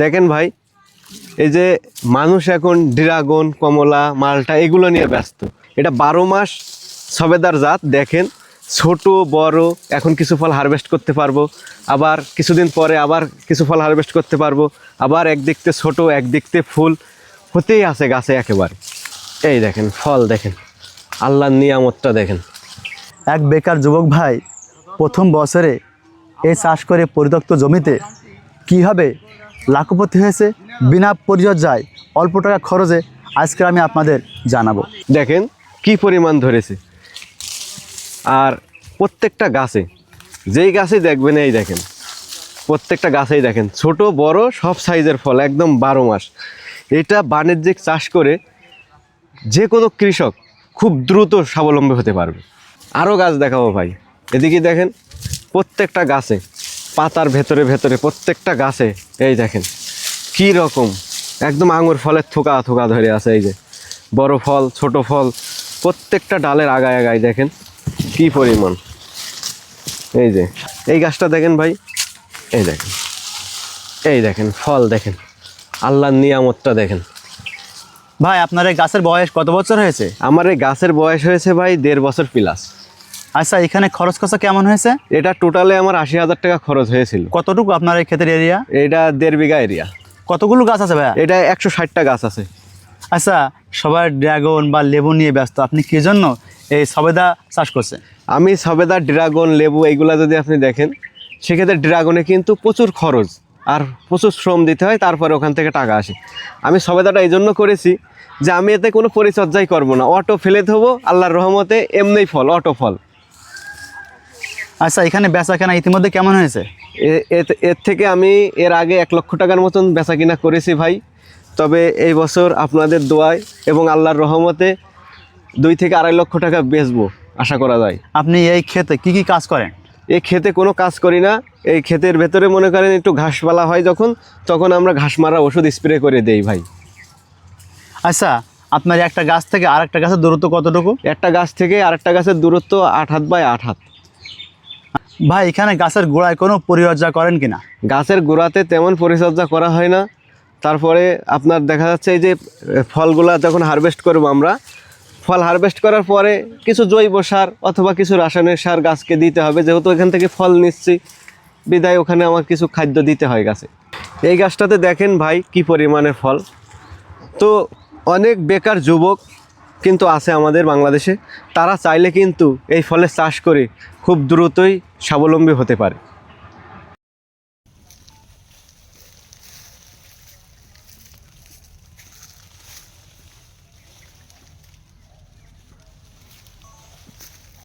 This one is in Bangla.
দেখেন ভাই, এই যে মানুষ এখন ড্রাগন, কমলা, মালটা এগুলো নিয়ে ব্যস্ত। এটা বারো মাস সবেদার জাত, দেখেন। ছোট, বড়, এখন কিছু ফল হারভেস্ট করতে পারব। আবার কিছুদিন পরে আবার কিছু ফল হারভেস্ট করতে পারব। আবার একদিকতে ছোট, একদিকতে ফুল। হতেই আছে গাছে একেবারে। এই দেখেন, ফল দেখেন। আল্লাহর নিয়ামতটা দেখেন। এক বেকার যুবক ভাই প্রথম বছরে এই চাষ করে পরিত্যক্ত জমিতে কীভাবে লাখপতি হয়েছে, বিনা পরিচর্যায় অল্প টাকা খরচে আজকে আমি আপনাদের জানাব। দেখেন কি পরিমাণ ধরেছে। আর প্রত্যেকটা গাছে, যেই গাছে দেখবেন, এই দেখেন, প্রত্যেকটা গাছেই দেখেন, ছোট, বড়, সব সাইজের ফল, একদম বারো মাস। এটা বাণিজ্যিক চাষ করে যে কোনো কৃষক খুব দ্রুত স্বাবলম্বী হতে পারবে। আরও গাছ দেখাবো ভাই। এদিকে দেখেন, প্রত্যেকটা গাছে পাতার ভেতরে ভেতরে প্রত্যেকটা গাছে এই দেখেন কি রকম একদম আঙুর ফলের থোকা থোকা ধরে আছে এই যে বড় ফল ছোট ফল প্রত্যেকটা ডালের আগায় আগায় দেখেন কি পরিমাণ এই যে এই গাছটা দেখেন ভাই এই দেখেন এই দেখেন ফল দেখেন আল্লাহর নিয়ামতটা দেখেন। ভাই আপনার এই গাছের বয়স কত বছর হয়েছে? আমার এই গাছের বয়স হয়েছে ভাই দেড় বছর প্লাস। আচ্ছা এখানে খরচ খরচা কেমন হয়েছে? এটা টোটালে আমার আশি হাজার টাকা খরচ হয়েছিল। কতটুকু আপনার এই ক্ষেতের এরিয়া এটা দেড় বিঘা এরিয়া কতগুলো গাছ আছে ভাইয়া? এটা একশো ষাটটা গাছ আছে। আচ্ছা সবাই ড্রাগন বা লেবু নিয়ে ব্যস্ত। আপনি কি জন্য এই সবেদা চাষ করছেন? আমি সবেদা ড্রাগন লেবু এইগুলা যদি আপনি দেখেন সেক্ষেত্রে ড্রাগনে কিন্তু প্রচুর খরচ আর প্রচুর শ্রম দিতে হয় তারপরে ওখান থেকে টাকা আসে। আমি সবেদাটা এই জন্য করেছি যে আমি এতে কোনো পরিচর্যাই করব না। অটো ফেলে দেবো আল্লাহর রহমতে এমনিই ফল অটো ফল। আচ্ছা এখানে বেচা কেনা ইতিমধ্যে কেমন হয়েছে? এ- এর থেকে আমি এর আগে এক লক্ষ টাকার মতন বেচা কিনা করেছি ভাই। তবে এই বছর আপনাদের দোয়ায় এবং আল্লাহর রহমতে দুই থেকে আড়াই লক্ষ টাকা বেচবো আশা করা যায়। আপনি এই ক্ষেতে কি কি কাজ করেন? এই ক্ষেতে কোনো কাজ করি না। এই ক্ষেতের ভেতরে মনে করেন একটু ঘাসপালা হয় যখন তখন আমরা ঘাস মারা ওষুধ স্প্রে করে দেই ভাই। আচ্ছা আপনার একটা গাছ থেকে আরেকটা গাছের দূরত্ব কতটুকু? একটা গাছ থেকে আরেকটা গাছের দূরত্ব আট হাত বাই আট হাত। ভাই এখানে গাছের গোড়ায় কোনো পরিচর্যা করেন কিনা? গাছের গোড়াতে তেমন পরিচর্যা করা হয় না। তারপরে আপনার দেখা যাচ্ছে এই যে ফলগুলা যখন হারভেস্ট করব আমরা ফল হারভেস্ট করার পরে কিছু জৈব সার অথবা কিছু রাসায়নিক সার গাছকে দিতে হবে। যেহেতু এখান থেকে ফল নিচ্ছি বিদায় ওখানে আমার কিছু খাদ্য দিতে হয় গাছে। এই গাছটাতে দেখেন ভাই কি পরিমাণের ফল। তো অনেক বেকার যুবক কিন্তু আছে আমাদের বাংলাদেশে। তারা চাইলে কিন্তু এই ফলের চাষ করে খুব দ্রুতই স্বাবলম্বী হতে পারে।